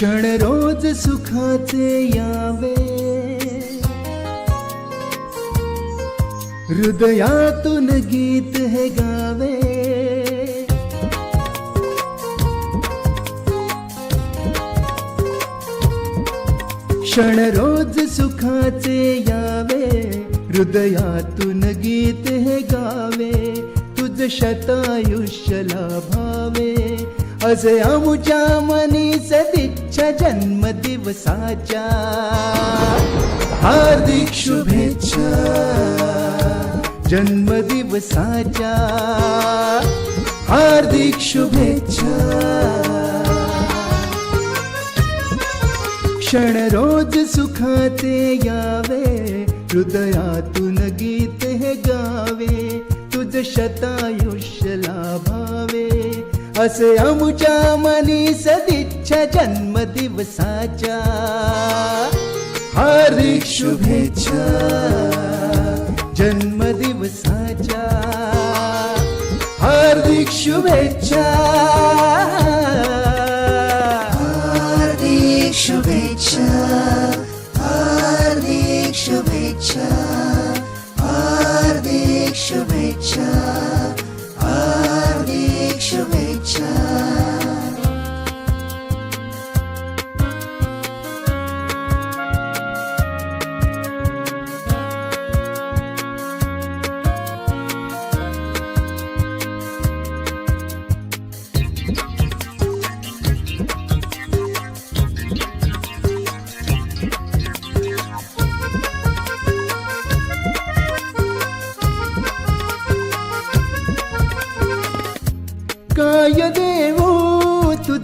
क्षण रोज सुखाचे यावे. हृदयातून गीत हे गावे. क्षण रोज सुखाचे यावे. हृदयातून गीत हे गावे. तुझ शतायुष्य लाभावे. असे आमुच्या मनी सदिच्छा जन्मदिवसाच्या. हार्दिक शुभेच्छा जन्मदिवसाच्या. हार्दिक शुभेच्छा. क्षण रोज सुखाते यावे हृदयातून गीत हे गावे तुझ शतायुष्य लाभावे. असे अमुच्या मनी सदिच्छा जन्मदिवसाच्या. हार्दिक शुभेच्छा जन्मदिवसाच्या. हार्दिक शुभेच्छा.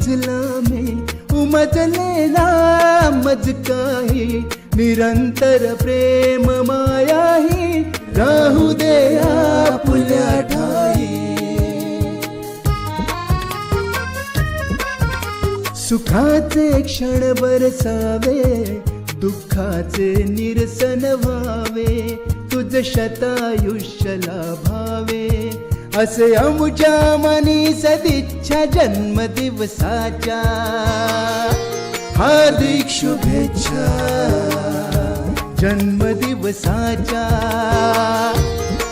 तुझला मे उमजलेला मज काही निरंतर प्रेम मायाही राहू दे आपल्या ठाई सुखाचे क्षण बरसावे दुःखाचे निरसन व्हावे तुझ शतायुष्य लाभा असे अमुच्या मनी सदिच्छा जन्मदिवसाच्या हार्दिक शुभेच्छा जन्मदिवसाच्या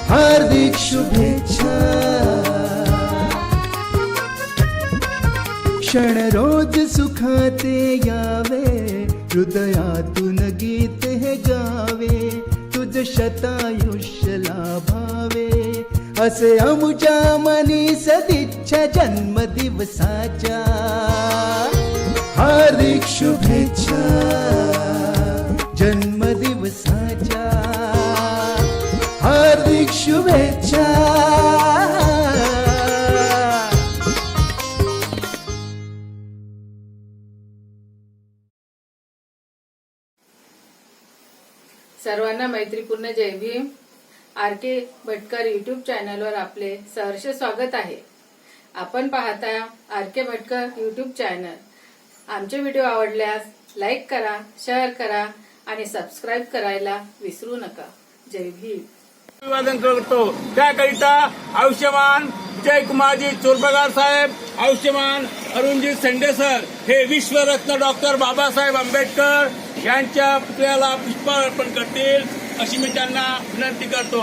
हार्दिक शुभेच्छा. क्षण रोज सुखाते यावे हृदयातून गीत हे गावे तुझ शतायुष्य लाभावे. असे अमुच्या मनी सदिच्छा जन्मदिवसाच्या. हार्दिक शुभेच्छा जन्मदिवसाच्या. हार्दिक शुभेच्छा. सर्वांना मैत्रीपूर्ण जय Bhim. R K Bhatkar YouTube चॅनलवर आपले सहर्ष स्वागत आहे. आपण पाहता R K Bhatkar YouTube channel आमचे व्हिडिओ आवडल्यास लाईक करा शेअर करा आणि सबस्क्राईब करायला विसरू नका. जय भीम. अभिवादन करतो. त्याकरिता आयुष्यमान जयकुमारजी चोरबगार साहेब आयुष्यमान अरुणजी सेंडे सर हे विश्वरत्न डॉक्टर बाबासाहेब आंबेडकर यांच्या पुतळ्याला पुष्प अर्पण करतील. अशी मी त्यांना विनंती करतो.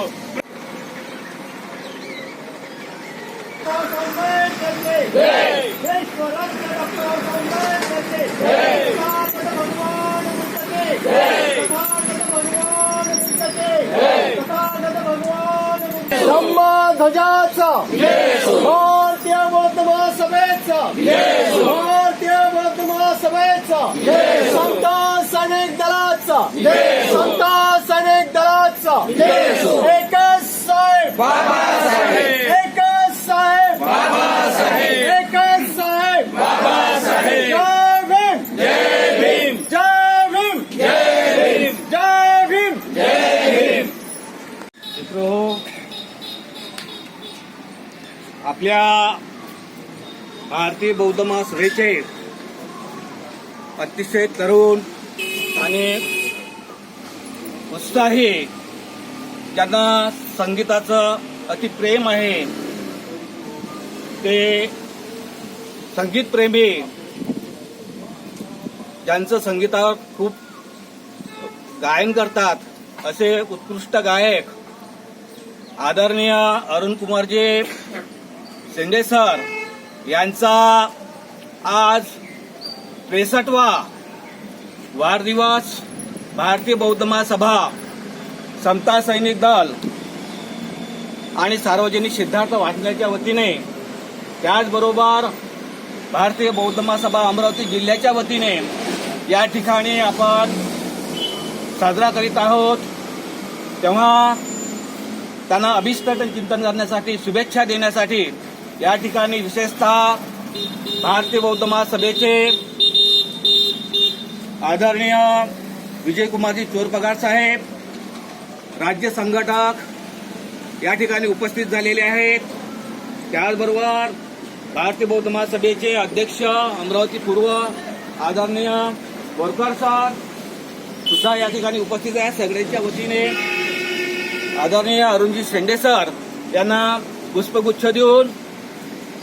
ध्वजाचा भारतीय बौद्ध महासभेचा भारतीय बौद्ध महासभेचा संत सैनिक दलाचा सैनिक दलाचा एकच साहेब बाबासाहेब एकच साहेब बाबासाहेब एकच साहेब बाबासाहेब जय भीम जय भीम जय भीम जय भीम जय भीम जय भीम मित्रो आपल्या भारतीय बौद्ध महासभेचे अतिशय तरुण आणि उत्साही ज्यांना संगीताचं अतिप्रेम आहे ते संगीतप्रेमी ज्यांचं संगीतावर खूप गायन करतात असे उत्कृष्ट गायक आदरणीय अरुण कुमारजी शिंदे सर यांचा आज त्रेसष्टवा वाढदिवस भारतीय बौद्ध महासभा समता सैनिक दल आणि सार्वजनिक सिद्धार्थ वाचण्याच्या वतीने त्याचबरोबर भारतीय बौद्ध महासभा अमरावती जिल्ह्याच्या वतीने या ठिकाणी आपण साजरा करीत आहोत. तेव्हा त्यांना अभिष्ट चिंतन करण्यासाठी शुभेच्छा देण्यासाठी या ठिकाणी विशेषतः भारतीय बौद्ध महासभेचे आदरणीय विजयकुमारजी चोरपगार साहेब राज्य संघटक या ठिकाणी उपस्थित झालेले आहेत. त्याचबरोबर भारतीय बौद्ध महासभेचे अध्यक्ष अमरावती पूर्व आदरणीय बोरकर सर सुद्धा या ठिकाणी उपस्थित आहे सगळ्यांच्या वतीने आदरणीय अरुणजी शेंडे सर यांना पुष्पगुच्छ देऊन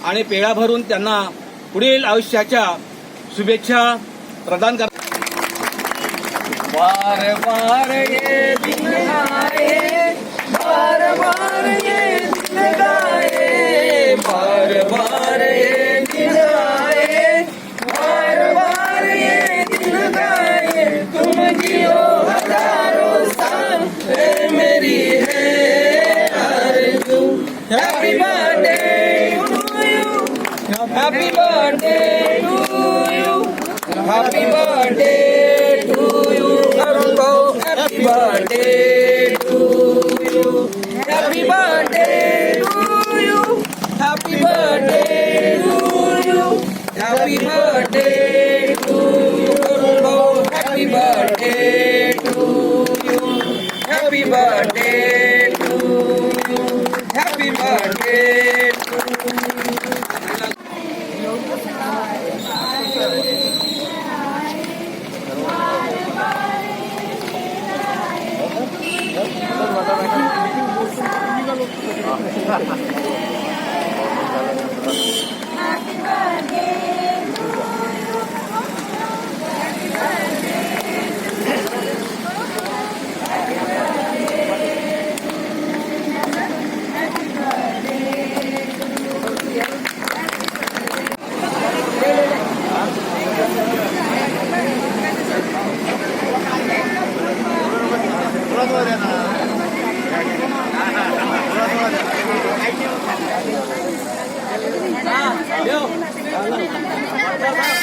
आणि पेढा भरून त्यांना पुढील आयुष्याच्या शुभेच्छा प्रदान कर बार बार ये दिन आए, बार बार ये दिन गाए, बार बार ये दिन आए, बार बार ये दिन गाए, तुम जियो हज़ारों साल मेरी है आरज़ू happy birthday to you happy birthday Bye. हा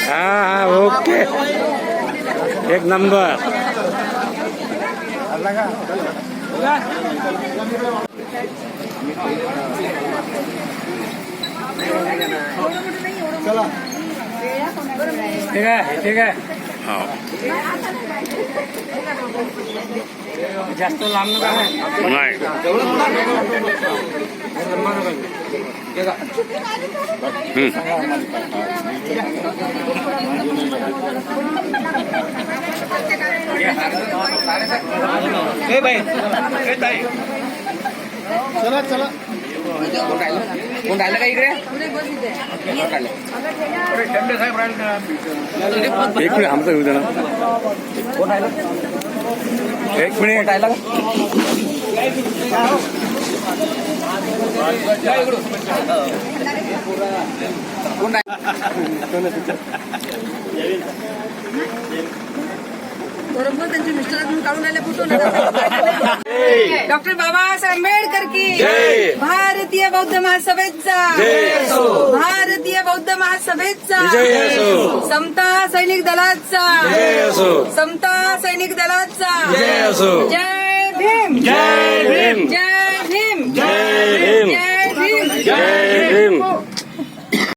हा ओके एक नंबर ठीक आहे ठीक आहे जास्त लांब नका नाही ए बाई ए ताई चला चला कोण राहिलं का इकडे? एक मिनिट आमचं येऊ दे ना. एक मिनिट. राहिला? बरोबर त्यांचे मिस्टरातून काढून आले फोटो डॉक्टर बाबासाहेब आंबेडकर की. भारतीय बौद्ध महासभेचा. भारतीय बौद्ध महासभेचा. समता सैनिक दलाचा. समता सैनिक दलाचा. जय भीम. जय भीम. जय भीम. जय